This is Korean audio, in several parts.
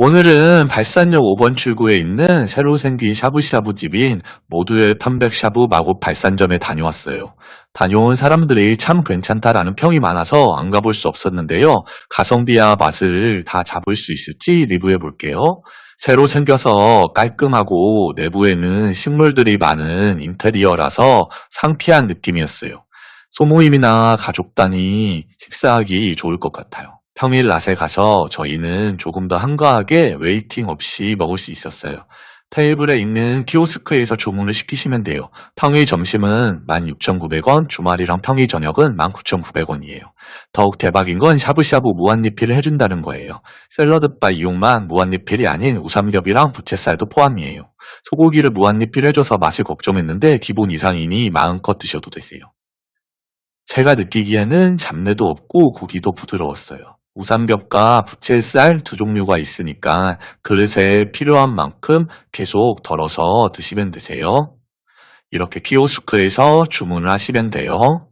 오늘은 발산역 5번 출구에 있는 새로 생긴 샤브샤브 집인 모두의 판백샤브 마곡 발산점에 다녀왔어요. 다녀온 사람들이 참 괜찮다라는 평이 많아서 안 가볼 수 없었는데요. 가성비와 맛을 다 잡을 수 있을지 리뷰해 볼게요. 새로 생겨서 깔끔하고 내부에는 식물들이 많은 인테리어라서 상쾌한 느낌이었어요. 소모임이나 가족 단위 식사하기 좋을 것 같아요. 평일 낮에 가서 저희는 조금 더 한가하게 웨이팅 없이 먹을 수 있었어요. 테이블에 있는 키오스크에서 주문을 시키시면 돼요. 평일 점심은 16,900원, 주말이랑 평일 저녁은 19,900원이에요. 더욱 대박인 건 샤브샤브 무한리필을 해준다는 거예요. 샐러드바 이용만 무한리필이 아닌 우삼겹이랑 부채살도 포함이에요. 소고기를 무한리필 해줘서 맛을 걱정했는데 기본 이상이니 마음껏 드셔도 되세요. 제가 느끼기에는 잡내도 없고 고기도 부드러웠어요. 우삼겹과 부채살 두 종류가 있으니까 그릇에 필요한 만큼 계속 덜어서 드시면 되세요. 이렇게 키오스크에서 주문을 하시면 돼요.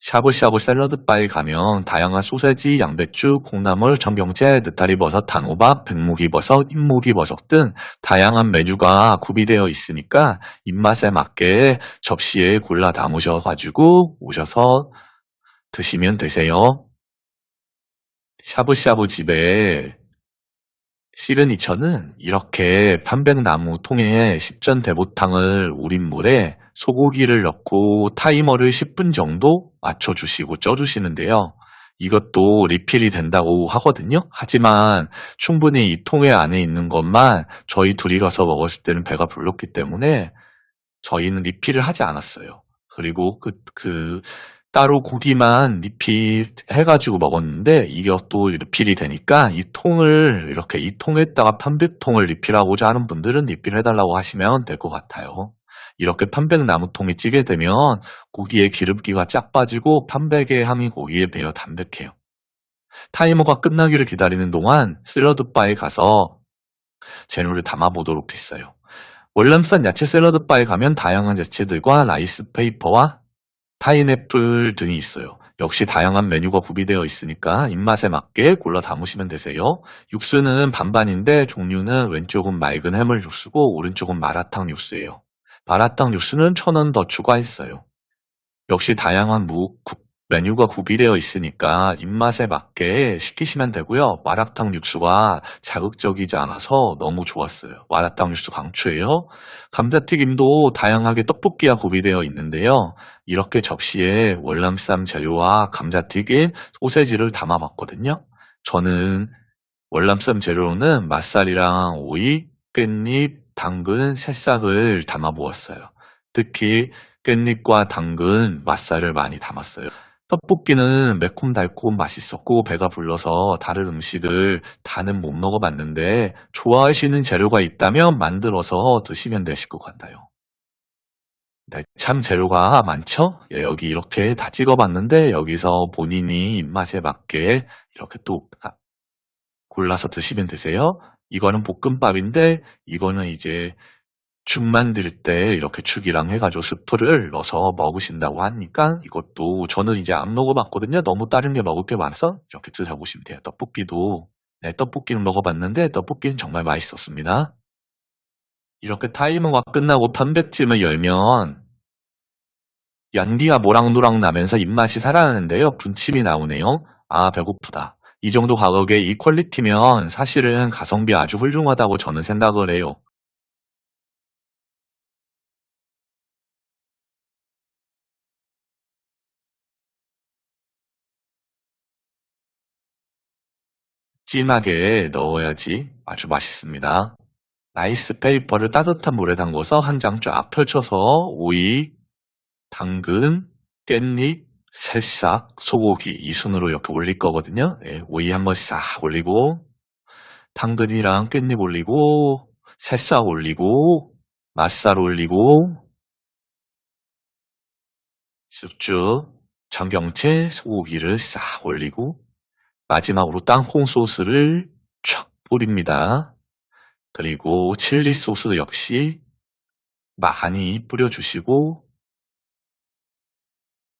샤브샤브 샐러드바에 가면 다양한 소세지, 양배추, 콩나물, 청경채, 느타리버섯, 단호박, 백목이버섯, 흰목이버섯 등 다양한 메뉴가 구비되어 있으니까 입맛에 맞게 접시에 골라 담으셔가지고 오셔서 드시면 되세요. 샤브샤브 집에 시그니처는 이렇게 판백나무 통에 십전 대보탕을 우린 물에 소고기를 넣고 타이머를 10분 정도 맞춰주시고 쪄주시는데요. 이것도 리필이 된다고 하거든요. 하지만 충분히 이 통에 안에 있는 것만 저희 둘이 가서 먹었을 때는 배가 불렀기 때문에 저희는 리필을 하지 않았어요. 그리고 그, 그, 따로 고기만 리필 해가지고 먹었는데 이것도 리필이 되니까 이 통을 이렇게 이 통에다가 판백통을 리필하고자 하는 분들은 리필해달라고 하시면 될 것 같아요. 이렇게 판백나무통이 찌게 되면 고기의 기름기가 쫙 빠지고 판백의 향이 고기에 배어 담백해요. 타이머가 끝나기를 기다리는 동안 샐러드바에 가서 재료를 담아보도록 했어요. 월남산 야채 샐러드바에 가면 다양한 야채들과 라이스 페이퍼와 파인애플 등이 있어요. 역시 다양한 메뉴가 구비되어 있으니까 입맛에 맞게 골라 담으시면 되세요. 육수는 반반인데 종류는 왼쪽은 맑은 해물 육수고 오른쪽은 마라탕 육수예요. 마라탕 육수는 천 원 더 추가했어요. 역시 다양한 무, 메뉴가 구비되어 있으니까 입맛에 맞게 시키시면 되고요. 마라탕 육수가 자극적이지 않아서 너무 좋았어요. 마라탕 육수 강추예요. 감자튀김도 다양하게 떡볶이와 구비되어 있는데요. 이렇게 접시에 월남쌈 재료와 감자튀김, 소세지를 담아봤거든요. 저는 월남쌈 재료로는 맛살이랑 오이, 깻잎, 당근, 새싹을 담아보았어요. 특히 깻잎과 당근, 맛살을 많이 담았어요. 떡볶이는 매콤달콤 맛있었고 배가 불러서 다른 음식을 다는 못 먹어봤는데 좋아하시는 재료가 있다면 만들어서 드시면 되실 것 같아요. 네, 참 재료가 많죠? 예, 여기 이렇게 다 찍어봤는데 여기서 본인이 입맛에 맞게 이렇게 또 골라서 드시면 되세요. 이거는 볶음밥인데 이거는 이제 죽 만들 때 이렇게 죽이랑 해가지고 스프를 넣어서 먹으신다고 하니까 이것도 저는 이제 안 먹어봤거든요. 너무 다른 게 먹을 게 많아서 이렇게 드셔보시면 돼요. 떡볶이도 네, 떡볶이는 먹어봤는데 떡볶이는 정말 맛있었습니다. 이렇게 타이머가 끝나고 판백찜을 열면 연기가 모락노락 나면서 입맛이 살아나는데요. 분침이 나오네요. 아 배고프다. 이 정도 가격에 이 퀄리티면 사실은 가성비 아주 훌륭하다고 저는 생각을 해요. 찜하게 넣어야지 아주 맛있습니다. 라이스 페이퍼를 따뜻한 물에 담궈서 한 장 쫙 펼쳐서 오이, 당근, 깻잎, 새싹, 소고기 이 순으로 이렇게 올릴 거거든요. 네, 오이 한번싹 올리고 당근이랑 깻잎 올리고 새싹 올리고 맛살 올리고 쑥쭉 청경채 소고기를 싹 올리고 마지막으로 땅콩 소스를 촥 뿌립니다. 그리고 칠리 소스 역시 많이 뿌려주시고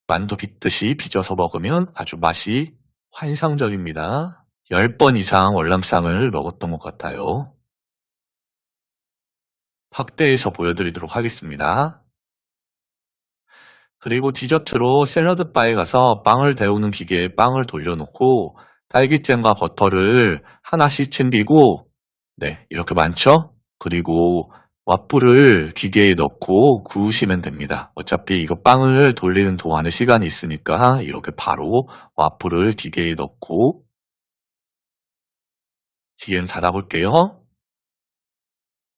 만두 빚듯이 빚어서 먹으면 아주 맛이 환상적입니다. 10번 이상 월남쌈을 먹었던 것 같아요. 확대해서 보여드리도록 하겠습니다. 그리고 디저트로 샐러드 바에 가서 빵을 데우는 기계에 빵을 돌려놓고 딸기잼과 버터를 하나씩 챙기고 네, 이렇게 많죠? 그리고 와플을 기계에 넣고 구우시면 됩니다. 어차피 이거 빵을 돌리는 동안에 시간이 있으니까 이렇게 바로 와플을 기계에 넣고 지금 닫아볼게요.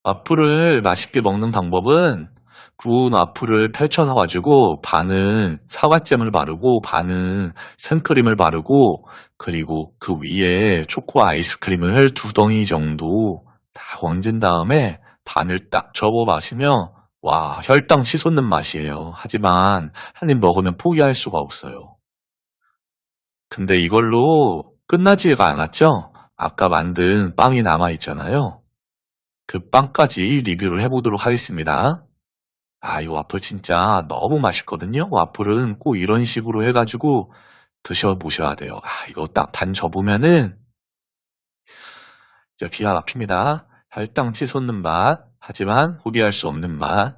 와플을 맛있게 먹는 방법은 구운 와플을 펼쳐서 가지고 반은 사과잼을 바르고 반은 생크림을 바르고 그리고 그 위에 초코 아이스크림을 두 덩이 정도 다 얹은 다음에 반을 딱 접어 마시면 와 혈당 치솟는 맛이에요. 하지만 한 입 먹으면 포기할 수가 없어요. 근데 이걸로 끝나지가 않았죠? 아까 만든 빵이 남아 있잖아요. 그 빵까지 리뷰를 해보도록 하겠습니다. 아, 이 와플 진짜 너무 맛있거든요. 와플은 꼭 이런 식으로 해가지고 드셔보셔야 돼요. 아, 이거 딱반 접으면은 진짜 기가 막힙니다. 혈당 치솟는 맛, 하지만 포기할 수 없는 맛.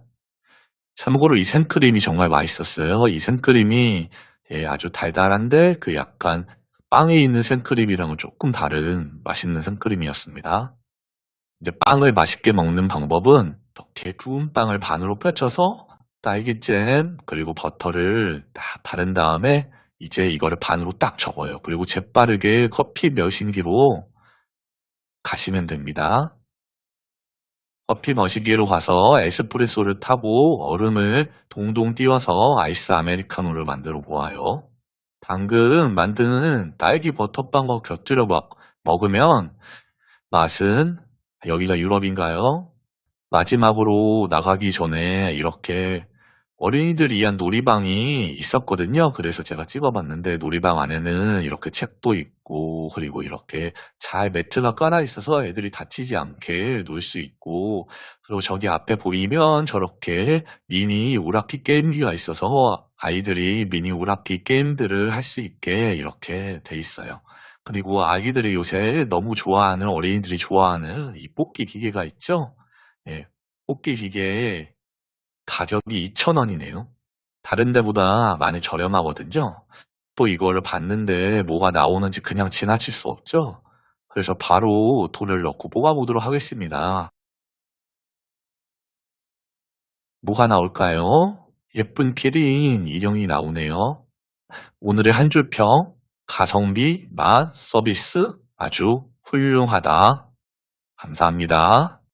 참고로 이 생크림이 정말 맛있었어요. 이 생크림이 예, 아주 달달한데 그 약간 빵에 있는 생크림이랑은 조금 다른 맛있는 생크림이었습니다. 이제 빵을 맛있게 먹는 방법은 이렇게 구운 빵을 반으로 펼쳐서 딸기잼 그리고 버터를 딱 바른 다음에 이제 이거를 반으로 딱 접어요. 그리고 재빠르게 커피 머신기로 가시면 됩니다. 커피 머신기로 가서 에스프레소를 타고 얼음을 동동 띄워서 아이스 아메리카노를 만들어 보아요. 방금 만드는 딸기 버터빵과 곁들여 먹- 먹으면 맛은 여기가 유럽인가요? 마지막으로 나가기 전에 이렇게 어린이들을 위한 놀이방이 있었거든요. 그래서 제가 찍어봤는데 놀이방 안에는 이렇게 책도 있고 그리고 이렇게 잘 매트가 깔아 있어서 애들이 다치지 않게 놀 수 있고 그리고 저기 앞에 보이면 저렇게 미니 오락기 게임기가 있어서 아이들이 미니 오락기 게임들을 할 수 있게 이렇게 돼 있어요. 그리고 아기들이 요새 너무 좋아하는 어린이들이 좋아하는 이 뽑기 기계가 있죠? 예, 뽑기 기계에 가격이 2,000원이네요. 다른 데보다 많이 저렴하거든요. 또 이거를 봤는데 뭐가 나오는지 그냥 지나칠 수 없죠? 그래서 바로 돈을 넣고 뽑아보도록 하겠습니다. 뭐가 나올까요? 예쁜 키링 인형이 나오네요. 오늘의 한 줄 평, 가성비, 맛, 서비스 아주 훌륭하다. 감사합니다.